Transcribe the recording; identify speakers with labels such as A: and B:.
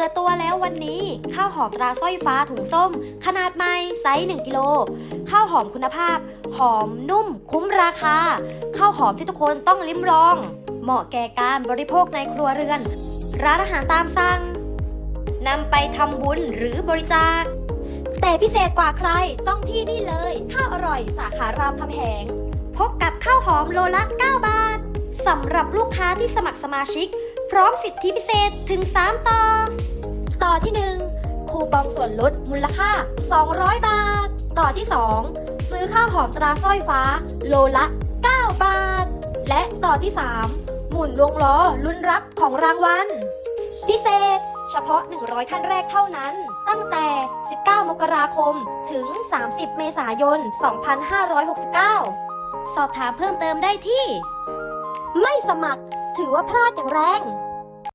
A: ปิดตัวแล้ววันนี้ข้าวหอมตราสร้อยฟ้าถุงส้ม ขนาดใหม่ไซส์1กิโลข้าวหอมคุณภาพ หอมนุ่ม คุ้มราคาข้าวหอมที่ทุกคนต้องลิ้มลอง เหมาะแก่การบริโภคในครัวเรือน ร้านอาหารตามสั่งนำไปทำบุญหรือบริจาค แต่พิเศษกว่าใครต้องที่นี่เลยข้าวอร่อยสาขารามคำแหง พบกับข้าวหอมโลละ 9 บาทสำหรับลูกค้าที่สมัครสมาชิก พร้อมสิทธิพิเศษถึง 3 ต่อ ต่อที่ 1 คูปองส่วนลดมูลค่า 200 บาท ต่อที่ 2 ซื้อข้าวหอมตราสร้อยฟ้า โลละ 9 บาท และต่อที่ 3 หมุนวงล้อลุ้นรับของรางวัล พิเศษ เฉพาะ 100 ท่านแรกเท่านั้น ตั้งแต่ 19 มกราคมถึง 30 เมษายน 2569 สอบถามเพิ่มเติมได้ที่ ไม่สมัคร ถือว่าพลาดอย่างแรง